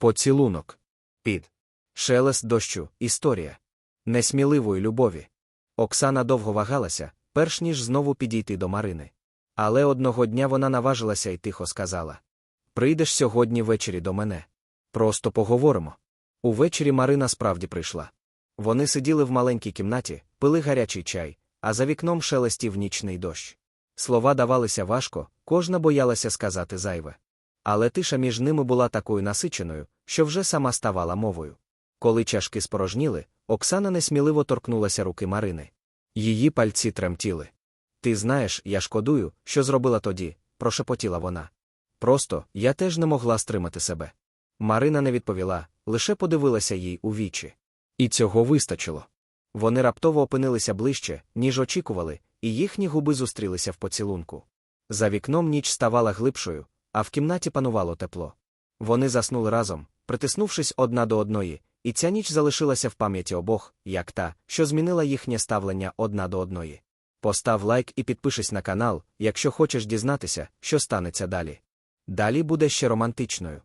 Поцілунок. Під. Шелест дощу. Історія. Несміливої любові. Оксана довго вагалася, перш ніж знову підійти до Марини. Але одного дня вона наважилася і тихо сказала: Прийдеш сьогодні ввечері до мене. Просто поговоримо. Увечері Марина справді прийшла. Вони сиділи в маленькій кімнаті, пили гарячий чай, а за вікном шелестів нічний дощ. Слова давалися важко, кожна боялася сказати зайве. Але тиша між ними була такою насиченою, що вже сама ставала мовою. Коли чашки спорожніли, Оксана несміливо торкнулася руки Марини. Її пальці тремтіли. Ти знаєш, я шкодую, що зробила тоді, прошепотіла вона. Просто я теж не могла стримати себе. Марина не відповіла, лише подивилася їй у вічі. І цього вистачило. Вони раптово опинилися ближче, ніж очікували, і їхні губи зустрілися в поцілунку. За вікном ніч ставала глибшою, а в кімнаті панувало тепло. Вони заснули разом, притиснувшись одна до одної, і ця ніч залишилася в пам'яті обох, як та, що змінила їхнє ставлення одна до одної. Постав лайк і підпишись на канал, якщо хочеш дізнатися, що станеться далі. Далі буде ще романтичною.